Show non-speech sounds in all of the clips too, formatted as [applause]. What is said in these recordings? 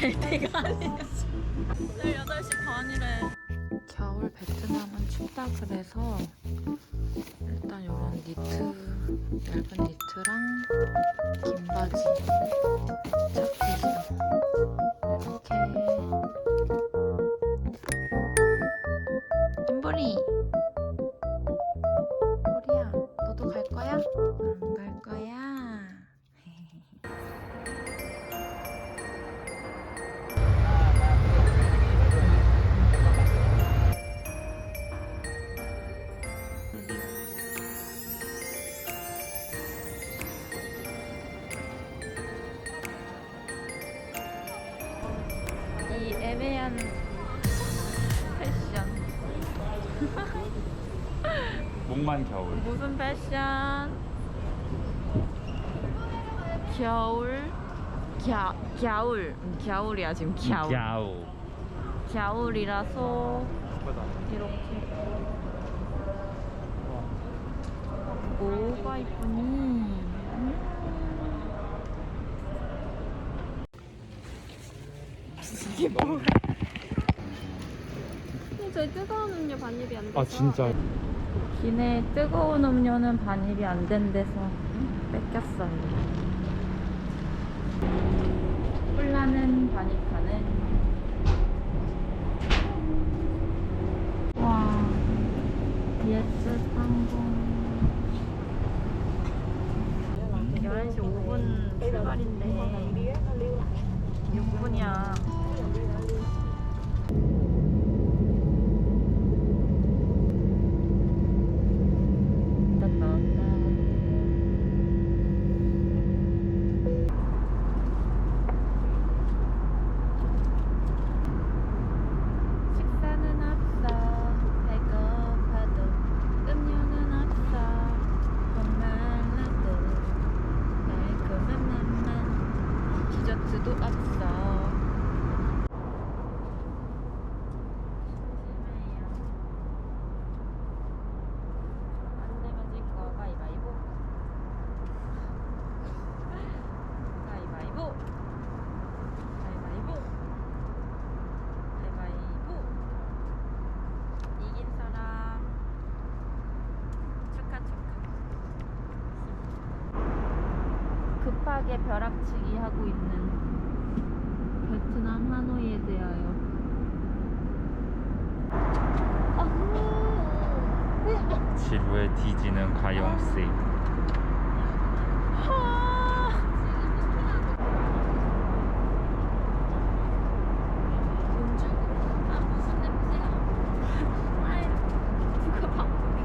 갈 때가 아니었어. 내일 8시 반이래. 겨울 베트남은 춥다 그래서 일단 이런 니트, 얇은 니트랑 긴 바지 찾 목만 겨울. 무슨 패션? 겨울? 겨, 겨울. 음, 겨울이야, 지금 겨울. 야우. 겨울이라서. 이렇게. 뭐가 이쁘니? 음. [laughs] 이게 뭐야? 저희 뜨거운 음료 반입이 안 돼서 아 진짜. 기내 뜨거운 음료는 반입이 안 된 데서 뺏겼어요. 콜라는 반입하는. 와, 예스 상공. 11시 5분 출발인데 6분이야. 식사는 없어 배고파도 음료는 없어 목말라도 달콤한 맛만 디저트도 없어 심심해요 안 내면 질거 가위바위보 가위바위보 가위바위보 가위바위보 이긴 사람 축하 축하 급하게 벼락치기 하고 있는 베트남 하노이에 대하여 지루에 뒤지는 가영씨. 돈 주고 아 무슨 냄새야 아이 누가 바꾸게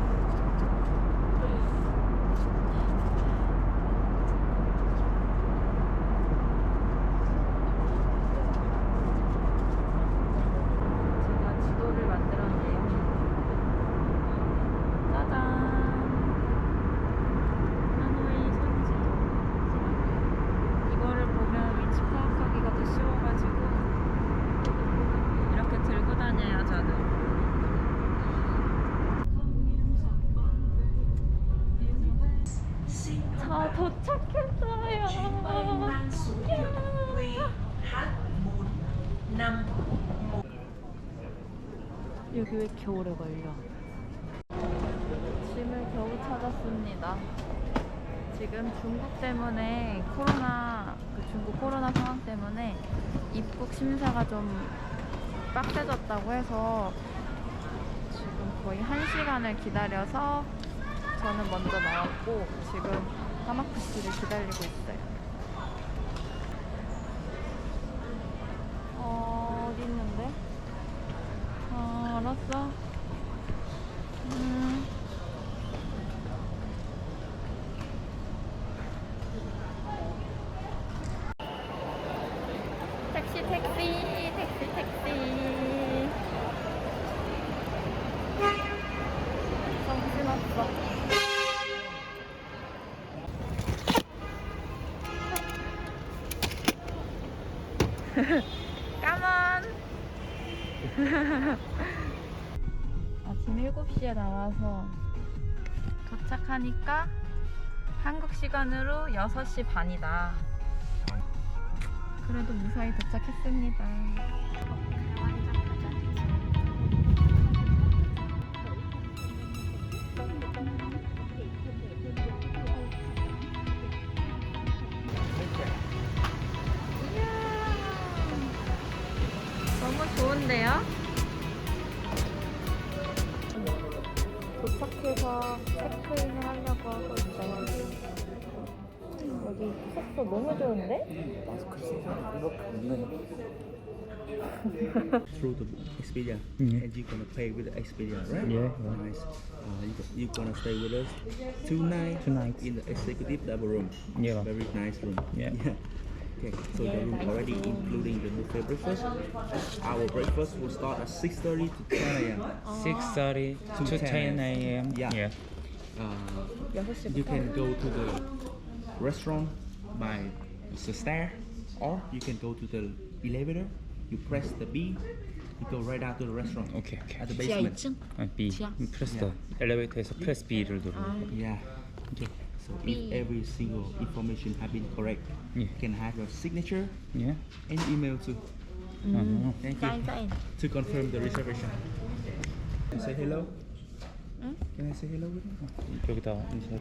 제가 지도를 만들었네요 짜잔 하노이 선지도 이거를 보면 위치 파악하기가 더 쉬워가지고 이렇게 들고 다녀요 저는 저 도착했어요 여기 왜 이렇게 걸려 짐을 겨우 찾았습니다 지금 중국 때문에 코로나 그 중국 코로나 상황 때문에 입국 심사가 좀 빡세졌다고 해서 지금 거의 한 시간을 기다려서 저는 먼저 나왔고 지금 하마쿠 씨를 기다리고 있어요. 어, 어디 있는데? 어, 알았어. 음. 택시, 택시, 택시, 택시. 정신없어. 까만. [laughs] 아침 7시에 나와서 도착하니까 한국 시간으로 6시 반이다. 그래도 무사히 도착했습니다. 너무 좋은데요? 도착해서 체크인을 하려고 하고 있어요. 여기 숙소 너무 좋은데? [laughs] through the Expedia, Yeah. and you're gonna pay with the Expedia, right? Yeah, yeah. Nice. Uh, you, go- you gonna stay with us two nights. Two nights. in the executive double room. Yeah. Very nice room. Yeah. [laughs] Okay, so the room already including the buffet breakfast. Our breakfast will start at 6:30 to 10 a.m. 6:30 to 10 a.m. Yeah. yeah. Uh, 6시부터 you can go to the restaurant by the stair, or you can go to the elevator. You press the B, you go right out to the restaurant. 오케이 오케이. At the 지하 basement. 2층? 아, B 지하? 프레스 Yeah. 엘리베이터에서 프레스 B를 누르. Yeah. Okay. So B. if every single information have been correct, Yeah. you can have your signature 예. and email too. 어. Thank 사인 you. 사인. To confirm the reservation. Can I say hello? 응? Can I say hello with you? 여기다 인쇄.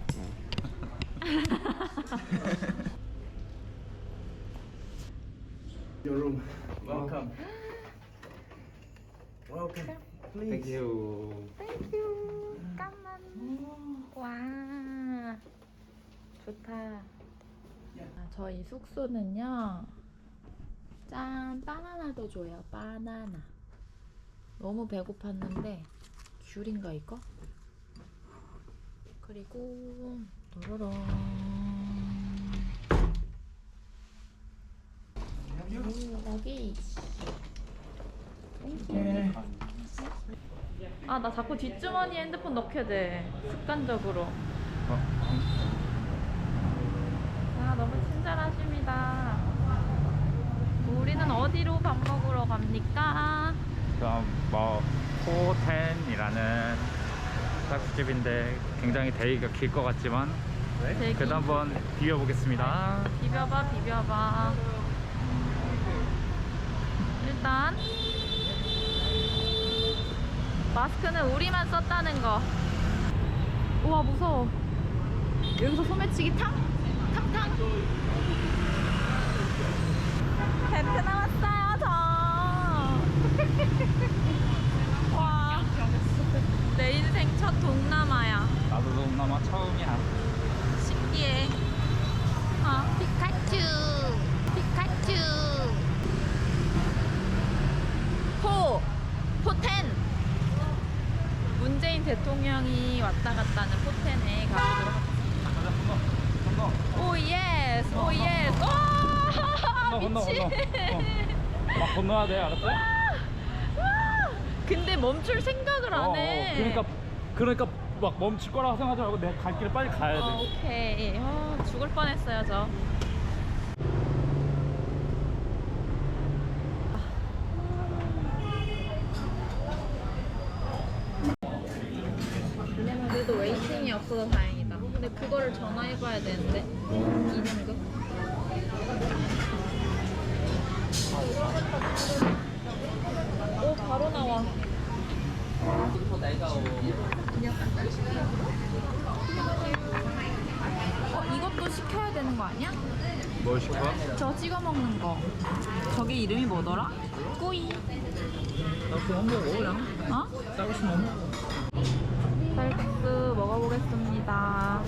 Your room. Welcome. [gasps] Welcome. Please. you. 땡큐. 잠깐만. 와. 좋다. 아, 저희 숙소는요. 짠, 바나나도 줘요. 바나나. 너무 배고팠는데 귤인가 이거? 그리고 도로롱. 오, 여기. 땡큐. 아, 나 자꾸 뒷주머니에 핸드폰 넣게 돼. 습관적으로. 어. 아, 너무 친절하십니다. 우리는 어디로 밥 먹으러 갑니까? 그럼 뭐 포텐이라는 닭집인데 굉장히 대기가 길 것 같지만 대기. 그래도 한번 비벼보겠습니다. 비벼봐, 비벼봐. 일단 마스크는 우리만 썼다는 거. 우와 무서워. 여기서 소매치기 탕? 탕탕. 베트남 왔어요 저. [laughs] 와. 내 인생 첫 동남아야. 나도 동남아 처음이야. 신기해. 어, 피카츄. 피카츄. 포. 포텐. 문재인 대통령이 왔다 갔다는 포텐에 가보도록 하겠습니다. 오 예스, 오 예스. 와, 건너, 미친. 건너, 건너. 막 건너야 돼, 알았어? 와, 근데 멈출 생각을 안 해. 그러니까 그러니까 막 멈출 거라고 생각하지 말고 내가 갈 길을 빨리 가야 돼. 어, 오케이. 어, 죽을 뻔했어요, 저. 되는 거 아니야? 뭘 시켜? 저 찍어 먹는 거. 저게 이름이 뭐더라? 꾸이. 어? 쌀국수 먹어보겠습니다.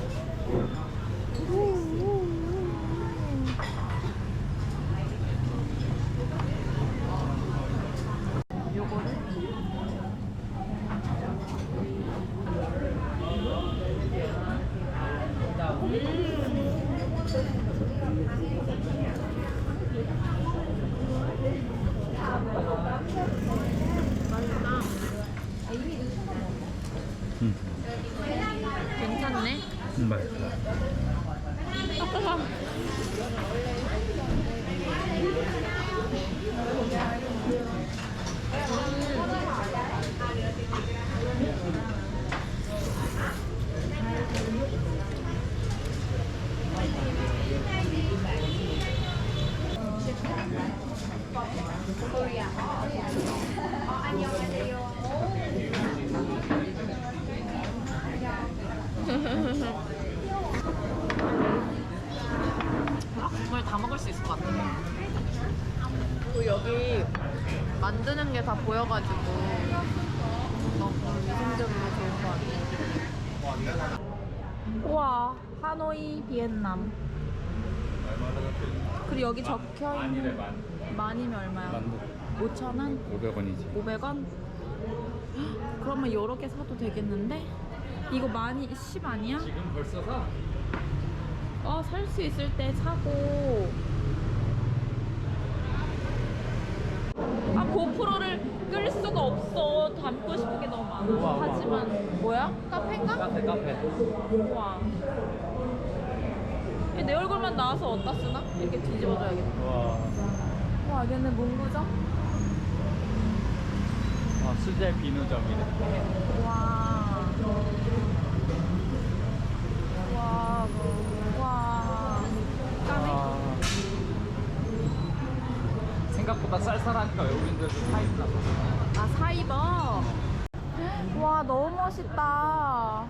요거를 응. 괜찮네. 맛있어. 만드는 게 다 보여가지고 너무 위생적으로 좋은 것 같아. 우와, 하노이, 비엔남. 그리고 여기 적혀 있는 만이면 얼마야? 5,000원? 500원이지 500원? 그러면 여러 개 사도 되겠는데? 이거 많이 10 아니야? 지금 벌써 사? 어, 살 수 있을 때 사고. 아, 고프로를 끌 수가 없어. 담고 싶은 게 너무 많아. 우와. 하지만, 뭐야? 카페인가? 카페 카페 우와. 얘내 얼굴만 나와서 어디다 쓰나? 이렇게 뒤집어줘야겠다. 와 와, 얘는 문구점? 아, 수제 비누점이네 와. 와, 와. 까매? 아, 생각보다 쌀쌀하니까 외국인들도 사 입나 봐 아 사이버 와 너무 멋있다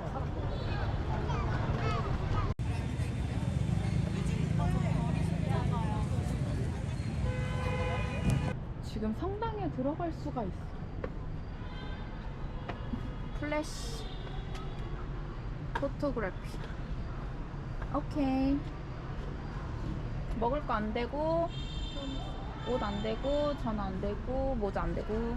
지금 성당에 들어갈 수가 있어 플래시. 포토그래피. 오케이. 먹을 거 안 되고 옷 안 되고 전 안 되고 모자 안 되고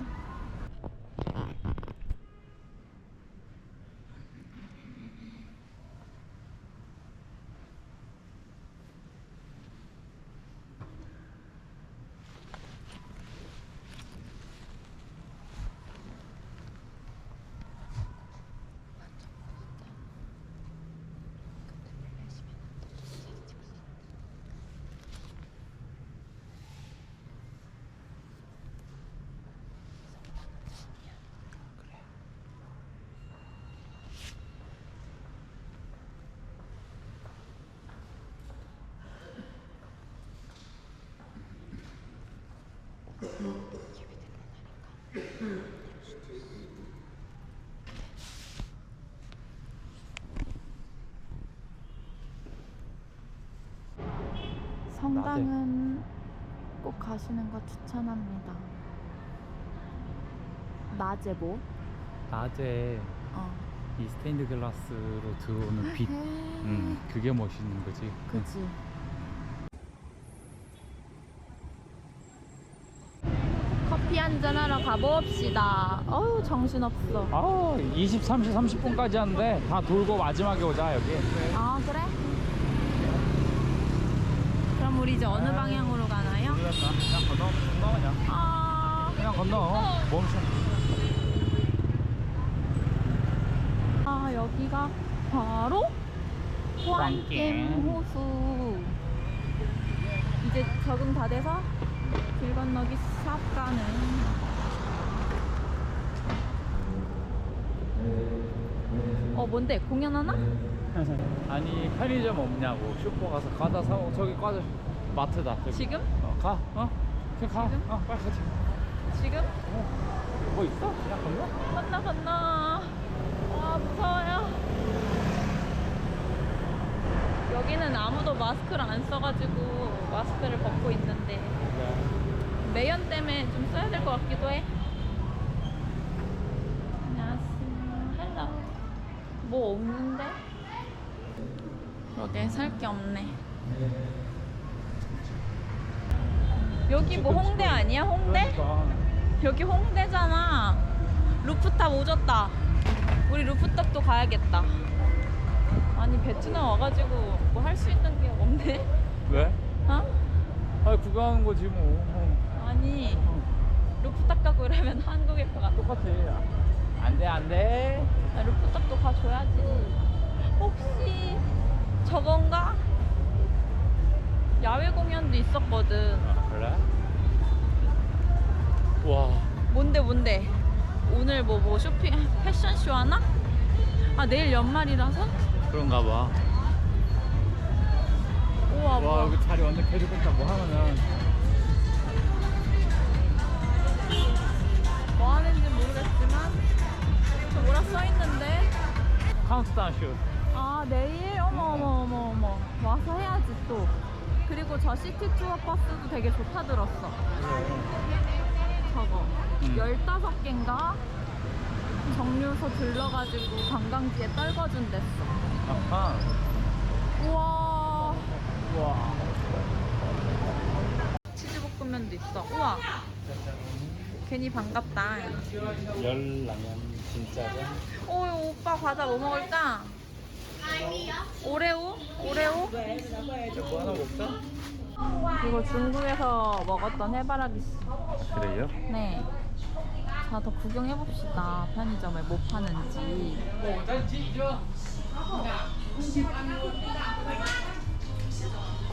성당은 꼭 가시는 거 추천합니다. 낮에 뭐? 낮에 어. 이 스테인드 글라스로 들어오는 [laughs] 빛 헤. 음, 그게 멋있는 거지 그지. 커피 한잔 하러 가봅시다. 어우 정신없어. 아 20, 30, 30분까지 하는데 다 돌고 마지막에 오자 여기 아 그래? 그럼 우리 이제 어느 방향으로 가나요? 모르겠다 그냥 건너 건너 그냥 아, 그냥 건너 멈춰 아 여기가 바로 호안겜 호수. 이제 적응 다 돼서 길 건너기 샵 가는. 어 뭔데 공연하나? 아니 편의점 없냐고 슈퍼 가서 과자 사먹 저기 과자 마트다 저기. 지금? 어, 가 어? 그냥 가 지금? 어, 빨리 가자 지금? 뭐 있어? 그냥 건너? 건너 건너. 와 무서워요. 여기는 아무도 마스크를 안 써가지고 마스크를 벗고 있는데 매연 때문에 좀 써야 될 것 같기도 해. 안녕하세요. 헬로. 뭐 없는데? 그러게 살 게 없네. 여기 뭐 홍대 아니야? 홍대? 그러니까. 여기 홍대잖아. 루프탑 오졌다. 우리 루프탑도 가야겠다. 아니 베트남 와가지고 뭐 할 수 있는 게 없네. 왜? 어? 아 구경하는 거지 뭐 어, 아니 루프탑 가고 이러면 한국일 것 같아. 똑같아 안돼 안돼 나 루프탑도 가줘야지. 혹시 저건가? 야외 공연도 있었거든. 아 그래? 와 뭔데 뭔데? 오늘 뭐 뭐 쇼핑 패션쇼 하나? 아 내일 연말이라서? 그런가 봐 우와 와. 여기 자리 완전 개좋겠다 뭐 하면은 뭐 하는지 모르겠지만 저 뭐라 써 있는데 카운트다운 슛 아 내일 어머 어머 어머 어머 와서 해야지 또 그리고 저 시티 투어 버스도 되게 좋다 들었어 저거 음. 15개인가 정류소 들러가지고 관광지에 떨궈준 댔어 아하. 우와 우와. 치즈볶음면도 있어 우와 괜히 반갑다 열라면 진짜죠? 오 오빠 과자 뭐 먹을까? 오레오? 오레오? 뭐 하나 먹자. 이거 중국에서 먹었던 해바라기 씨. 그래요? 네. 자, 더 구경해봅시다. 편의점에 뭐 파는지.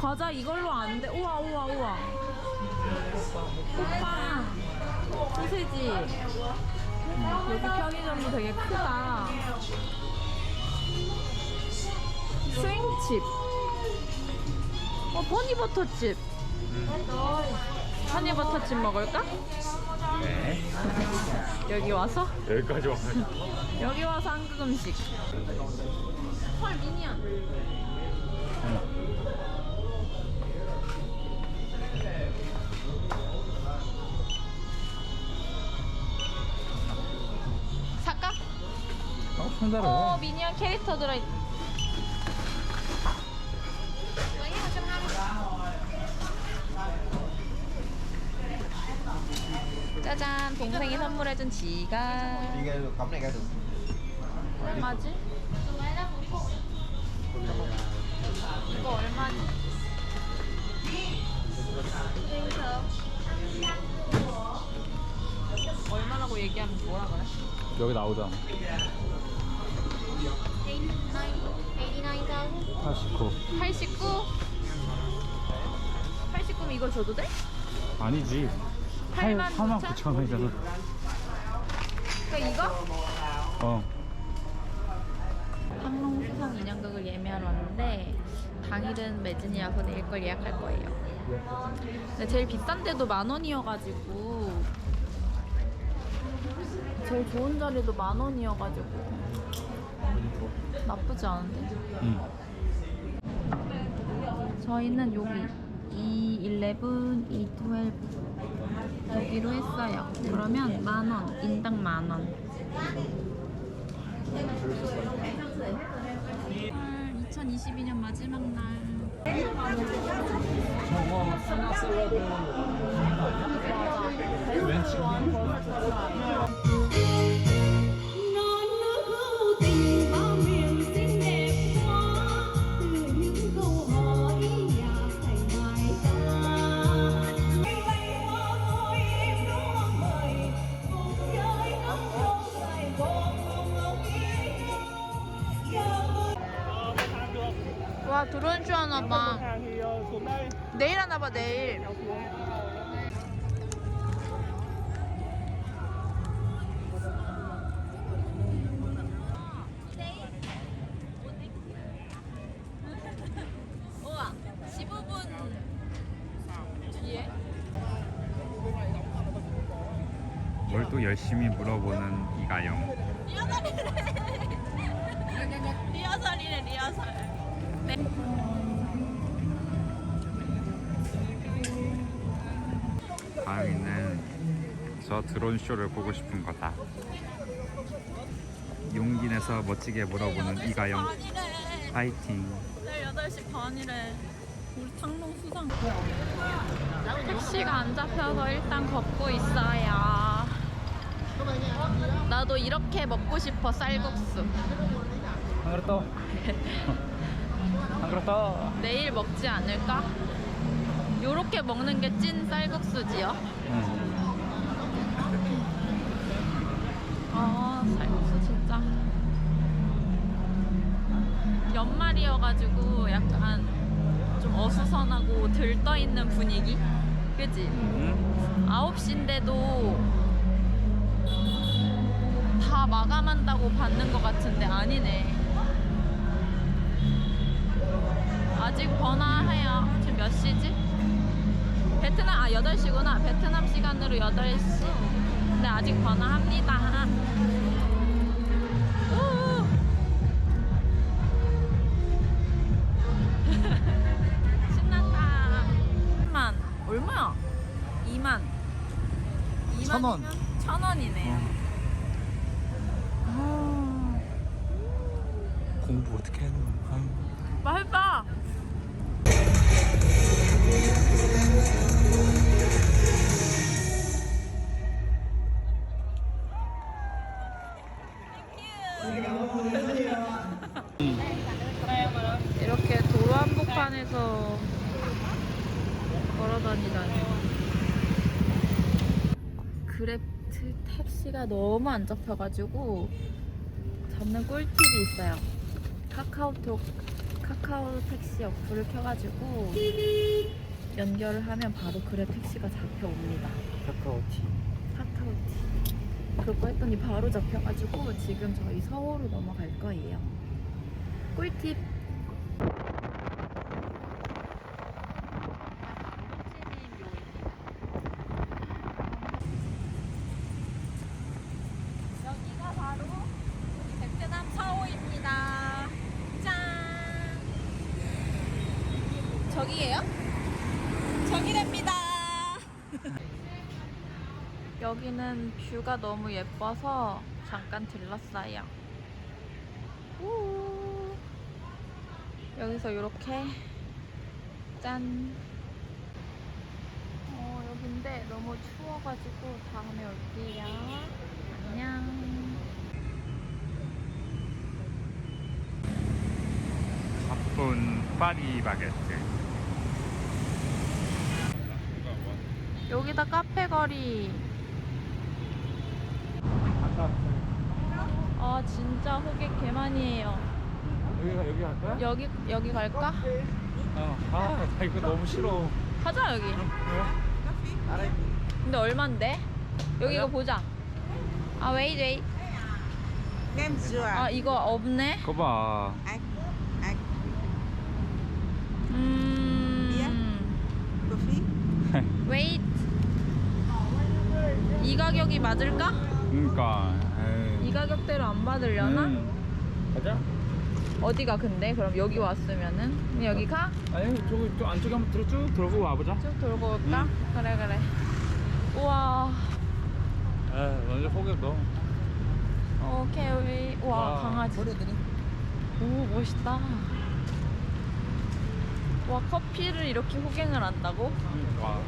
과자 이걸로 안 돼. 우와, 우와, 우와. 호빵. 소세지. 여기 편의점도 되게 크다. 스윙칩. 어, 허니버터칩. 허니버터칩 먹을까? 네. 여기 와서? 여기까지 와서. [laughs] 여기 와서 한국 음식. 헐 미니언. 살까? 어. 어 미니언 캐릭터 들어있. 짜잔 동생이 선물해준 지갑 này ra được 얼마지? 이거 얼마지? 얼마라고 얘기하면 뭐라 그래? 여기 나오잖아. 89. 89? 89면 이거 줘도 돼? 아니지. 8만 8만 9천 원이잖아. 그러니까 이거? 어. 항롱 수상 인형극을 예매하러 왔는데 당일은 매진이 라서 내일 걸 예약할 거예요. 근데 제일 비싼 데도 만 원이어가지고 제일 좋은 자리도 만 원이어가지고 나쁘지 않은데? 응. 저희는 여기 E11, E12 여기로 했어요. 그러면 만 원, 인당 만 원. 2022년 마지막 날. 저거 스나 샐러드. 왠지. 뭘 또 열심히 물어보는 이가영. 리허설이래 리허설. 가영이는 저 드론 쇼를 보고 싶은 거다. 용기 내서 멋지게 물어보는 이가영. 파이팅. 내일 8시 반이래. 우리 창롱 수상. 택시가 안 잡혀서 일단 걷고 있어요. 나도 이렇게 먹고 싶어 쌀국수. 안 그렇다. [laughs] 안 그렇다. 내일 먹지 않을까? 요렇게 먹는 게 찐 쌀국수지요. 응. 아 쌀국수 진짜. 연말이어가지고 약간 좀 어수선하고 들떠 있는 분위기. 그지? 응? 9시인데도 다 마감한다고 받는 것 같은데 아니네. 아직 번화해요. 지금 몇 시지? 베트남, 아, 8시구나. 베트남 시간으로 8시. 근데 아직 번화합니다. 우! [laughs] 신난다. 3만. 얼마야? 2만. 천 원. 천원 너무 안 잡혀가지고 잡는 꿀팁이 있어요. 카카오톡 카카오 택시 어플을 켜가지고 연결을 하면 바로 그랩 택시가 잡혀옵니다. 카카오티. 카카오티. 그거 했더니 바로 잡혀가지고 지금 저희 서울로 넘어갈 거예요. 꿀팁. 여기가 바로 베트남 서호입니다. 짠! 저기예요? 저기랍니다. [laughs] 여기는 뷰가 너무 예뻐서 잠깐 들렀어요. 우. 여기서 이렇게 짠. 어, 여긴데 너무 추워가지고 다음에 올게요. 안녕. 바쁜 파리 바게트. 여기다 카페 거리. 아 진짜 호객 개만이에요. 여기 갈 거야? 여기 여기 갈까? 어. 아, 나 이거 너무 싫어. 가자 여기. 근데 얼만데? 여기 이거 보자. 아 웨이 웨이. 아 이거 없네. 그거 봐. 음. 웨이. [laughs] 이 가격이 맞을까? 그러니까. 에이. 이 가격대로 안 받으려나? 음. 가자. 어디가 근데? 그럼 여기 왔으면은 그냥 여기 가? 아니 저기 저 안쪽에 한번 들어 쭉 들어고 와보자. 쭉 돌고 올까? 응. 그래 그래. 우와. 에 완전 호객 너. 오케이 우리 우와 와, 강아지. 오 멋있다. 와 커피를 이렇게 호갱을 한다고? 와.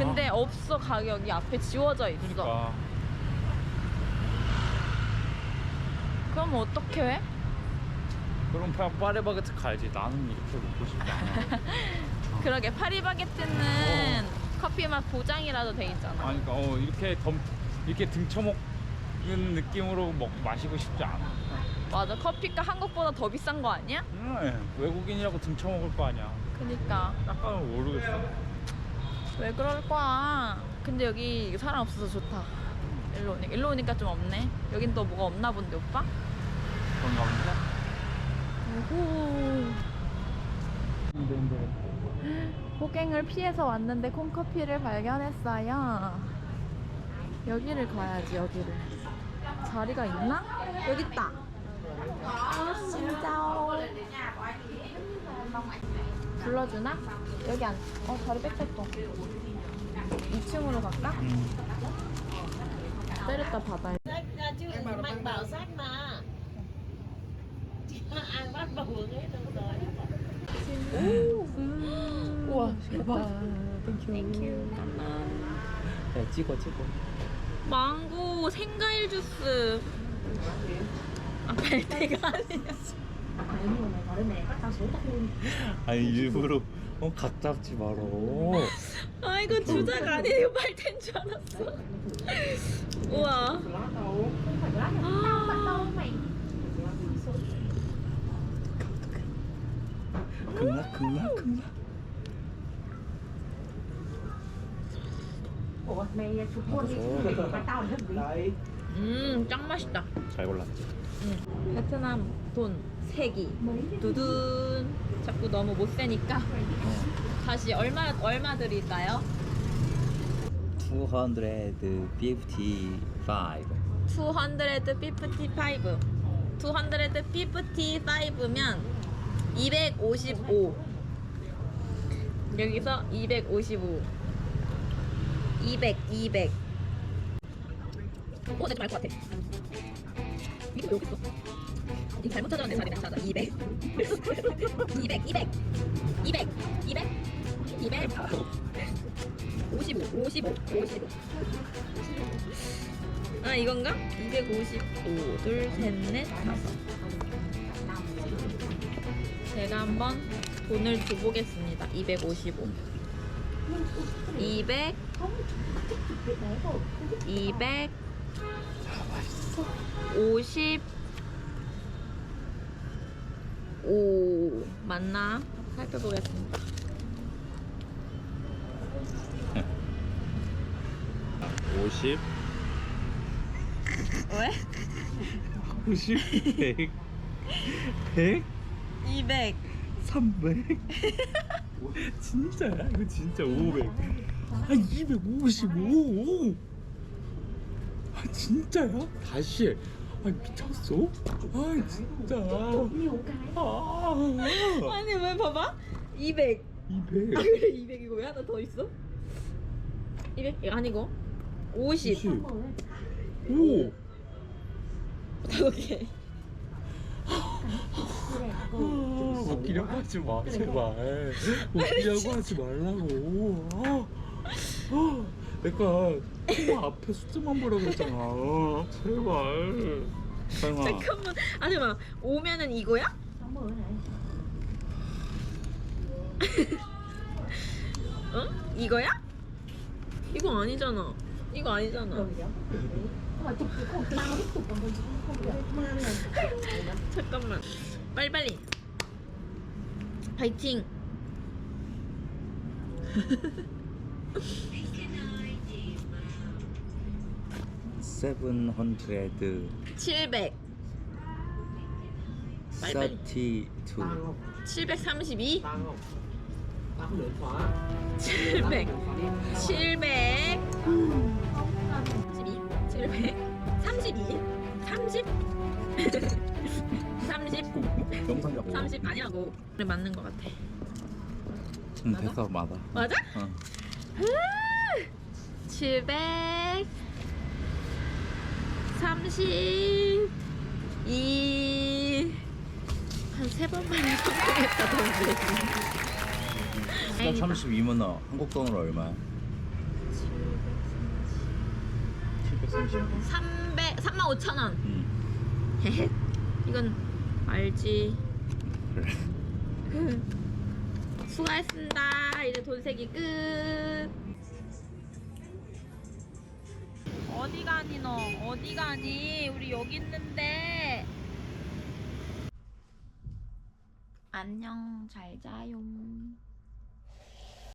근데 없어 가격이 앞에 지워져 있어. 그러니까. 그럼 어떻게 해? 그럼 그냥 파리바게트 가야지. 나는 이렇게 먹고 싶지 않아. [laughs] 그러게 파리바게뜨는 커피 맛 보장이라도 돼 있잖아. 아니 그러니까 어 이렇게 덤 이렇게 등쳐먹는 느낌으로 먹 마시고 싶지 않아. 맞아 커피가 한국보다 더 비싼 거 아니야? 음, 외국인이라고 등쳐먹을 거 아니야. 그니까 약간 모르겠어. 왜 그럴 거야? 근데 여기 사람 없어서 좋다. 일로 오니까 일로 오니까 좀 없네. 여긴 또 뭐가 없나 본데 오빠? 그런가 본데. 오호. 호갱을 피해서 왔는데 콩커피를 발견했어요. 여기를 가야지 여기를. 자리가 있나? 여기 있다. 진짜. 불러주나? 여기 안. 어 자리 뺏겼어. 2층으로 갈까? 때렸다 chứ mà bắt bầu ấy đâu rồi 우와 대박. 땡큐. 야, 찍어, 찍어. 망고 생과일 주스. 아 발대가 아니야. 아니, 일부러, 어, 각 잡지 마라. 아 이거 주작 아니에요 발대인 줄 알았어. 우와. 아, 극락, 극락, 극락. 음짱 맛있다. 잘 골랐지. 베트남 돈 세기 두둔 자꾸 너무 못 세니까 다시 얼마 얼마 드릴까요? 255. 255 255면 255 여기서 255 200, 200. 어, 내지 말것 같아. 이거 왜 여기 있어? 이거 잘못 찾아왔네, 자리 안 찾아. 200. 200, 200. 200, 200. 200. 55, 55, 55. 아, 이건가? 255. 둘, 셋, 넷, 다섯. 제가 한번 돈을 줘보겠습니다. 255. 200. 200. 50. 5. 맞나? 살펴보겠습니다. 50 왜? 50 100 100 200. 300 진짜야? 이거 진짜 500아255아 진짜야? 다시 해. 아 미쳤어? 아 진짜 아 아니, 왜 봐봐? 200. 200 아, 그래, 200이고 왜 하나 더 있어? 200? 이거 아니고. 50. 50 오 다섯 개. 아, 웃기려고 하지 마 제발 웃기려고 하지 말라고 아, 아, 내가 코마 앞에 숫자만 보라고 했잖아 제발 설마 잠깐만. 아, 잠깐만. 오면은 이거야? 어? 이거야? 이거 아니잖아. 이거 아니잖아. 잠깐만. 빨리빨리. 파이팅. 700 700. 빨리빨리. 32 732. 700. 700. 32. 700. 32. 30. 30. 영상 잡고 30 아니라고. 그래 맞는 것 같아. 응 됐어 맞아 맞아? 응. 700. 32. 한 세 번만에 성공했다 동네. 32만 원 한국 돈으로 얼마야? 730 300, 3만 5천 원. 응 헤헤. 이건 알지. 그래 [laughs] 수고했습니다. 이제 돈 세기 끝. 어디 가니 너? 어디 가니? 우리 여기 있는데. 안녕, 잘 자요.